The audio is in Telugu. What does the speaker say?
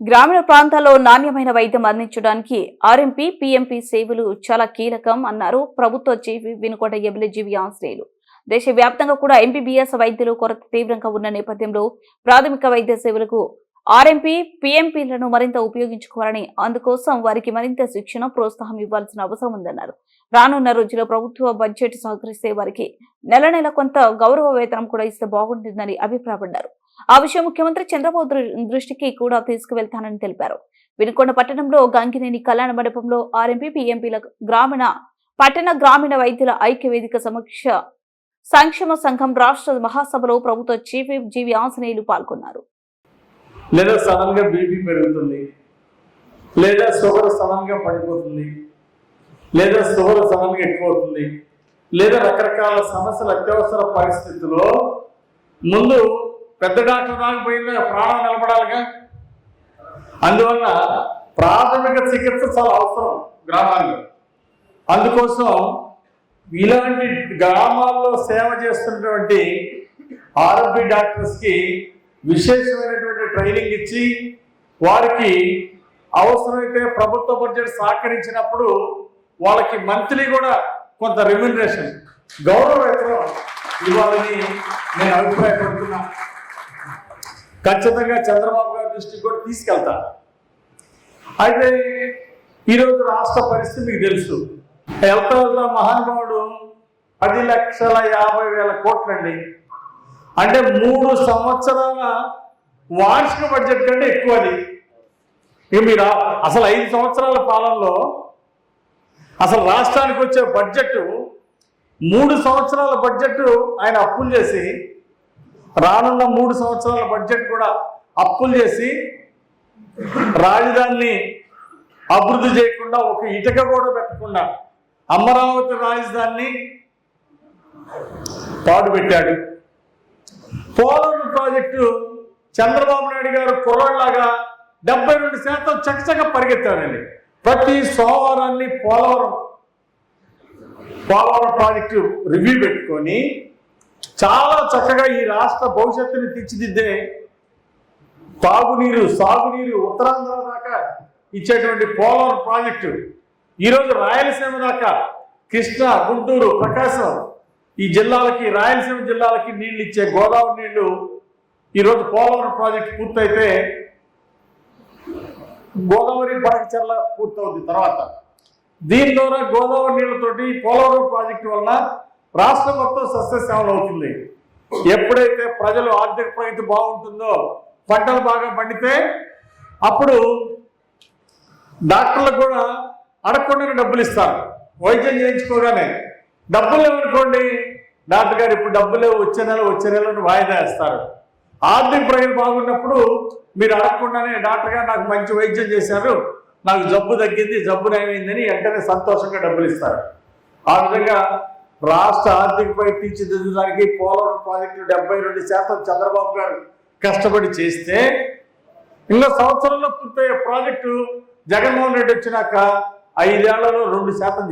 గ్రామీణ ప్రాంతాల్లో నాణ్యమైన వైద్యం అందించడానికి ఆర్ఎంపీ పీఎంపీ సేవలు చాలా కీలకం అన్నారు ప్రభుత్వ జీవి వినుకోట ఎమ్మెల్యే జీవి ఆశ్రయులు దేశవ్యాప్తంగా కూడా ఎంబీబీఎస్ వైద్యులు కొరత తీవ్రంగా ఉన్న నేపథ్యంలో ప్రాథమిక వైద్య సేవలకు ఆర్ఎంపీ పీఎంపీలను మరింత ఉపయోగించుకోవాలని అందుకోసం వారికి మరింత శిక్షణ ప్రోత్సాహం ఇవ్వాల్సిన అవసరం ఉందన్నారు. రానున్న రోజుల్లో ప్రభుత్వ బడ్జెట్ సహకరిస్తే వారికి నెల నెల కొంత గౌరవ వేతనం కూడా ఇస్తే బాగుంటుందని అభిప్రాయపడ్డారు. ఆ విషయం ముఖ్యమంత్రి చంద్రబాబు దృష్టికి కూడా తీసుకువెళ్తానని తెలిపారు. వినుకొండ పట్టణంలో గంగినేని కళ్యాణ మండపంలో ఆర్ఎంపీ పిఎంపీల గ్రామీణ పట్టణ గ్రామీణ వైద్యుల ఐక్య వేదిక సమక్ష సంక్షేమ సంఘం రాష్ట్ర మహాసభలో ప్రభుత్వ చీఫ్ జీవి ఆంజనేయులు పాల్గొన్నారు. లేదా సడన్గా బీపీ పెరుగుతుంది లేదా షుగర్ సడన్గా పడిపోతుంది లేదా షుగర్ సడన్గా ఎక్కువ అవుతుంది లేదా రకరకాల సమస్యలు అత్యవసర పరిస్థితుల్లో ముందు పెద్ద డాక్టర్ దాకా పోయిందా ప్రాణం నిలబడాలిగా. అందువల్ల ప్రాథమిక చికిత్స చాలా అవసరం గ్రామాల్లో. అందుకోసం ఇలాంటి గ్రామాల్లో సేవ చేస్తున్నటువంటి ఆరోగ్య డాక్టర్స్కి విశేషమైనటువంటి ట్రైనింగ్ ఇచ్చి వారికి అవసరమైతే ప్రభుత్వ బడ్జెట్ సహకరించినప్పుడు వాళ్ళకి మంత్లీ కూడా కొంత రెమ్యునరేషన్ గౌరవ వేతనం ఇవ్వాలని నేను అభిప్రాయపడుతున్నాను ఖచ్చితంగా చంద్రబాబు గారి దృష్టికి కూడా తీసుకెళ్తా. అయితే ఈరోజు రాష్ట్ర పరిస్థితి మీకు తెలుసు. హెల్త్ వెళ్తా మహానుభావుడు పది లక్షల యాభై వేల కోట్లండి. అంటే మూడు సంవత్సరాల వార్షిక బడ్జెట్ కంటే ఎక్కువ అది ఇక మీరు అసలు ఐదు సంవత్సరాల పాలనలో అసలు రాష్ట్రానికి వచ్చే బడ్జెట్ మూడు సంవత్సరాల బడ్జెట్ ఆయన అప్పులు చేసి రానున్న మూడు సంవత్సరాల బడ్జెట్ కూడా అప్పులు చేసి రాజధానిని అభివృద్ధి చేయకుండా ఒక ఇటుక కూడా పెట్టకుండా అమరావతి రాజధానిని పాడుపెట్టాడు. పోలవరం ప్రాజెక్టు చంద్రబాబు నాయుడు గారు కుర్రాళ్ళలాగా డెబ్బై రెండు శాతం చకచక పరిగెత్తాడండి. ప్రతి సోమవారాన్ని పోలవరం పోలవరం ప్రాజెక్టు రివ్యూ పెట్టుకొని చాలా చక్కగా ఈ రాష్ట్ర భవిష్యత్తుని తీర్చిదిద్దే తాగునీరు సాగునీరు ఉత్తరాంధ్ర దాకా ఇచ్చేటువంటి పోలవరం ప్రాజెక్టు. ఈరోజు రాయలసీమ దాకా కృష్ణ గుంటూరు ప్రకాశం ఈ జిల్లాలకి రాయలసీమ జిల్లాలకి నీళ్ళు ఇచ్చే గోదావరి నీళ్ళు ఈరోజు పోలవరం ప్రాజెక్టు పూర్తయితే గోదావరి బడకచర్ల పూర్తవుతుంది తర్వాత. దీని ద్వారా గోదావరి నీళ్ళతోటి పోలవరం ప్రాజెక్టు వల్ల రాష్ట్రం మొత్తం సస్యశ్యామలం అవుతుంది. ఎప్పుడైతే ప్రజలు ఆర్థిక ప్రగతి బాగుంటుందో పంటలు బాగా పండితే అప్పుడు డాక్టర్లకు కూడా అడగకుండానే డబ్బులు ఇస్తారు. వైద్యం చేయించుకోగానే డబ్బులు లేవనుకోండి డాక్టర్ గారు ఇప్పుడు డబ్బులు లేవు వచ్చే నెల వచ్చే నెల వాయిదా వేస్తారు. ఆర్థిక ప్రగతి బాగున్నప్పుడు మీరు అడగకుండానే డాక్టర్ గారు నాకు మంచి వైద్యం చేశారు నాకు జబ్బు తగ్గింది జబ్బు నయమైందని వెంటనే సంతోషంగా డబ్బులు ఇస్తారు. ఆ విధంగా రాష్ట్ర ఆర్థిక ప్రగతి తీర్చిదిద్దడానికి పోలవరం ప్రాజెక్టు డెబ్బై రెండు శాతం చంద్రబాబు గారు కష్టపడి చేస్తే ఇంకా సంవత్సరంలో పూర్తయ్యే ప్రాజెక్టు జగన్మోహన్ రెడ్డి వచ్చినాక ఐదేళ్ళలో రెండు శాతం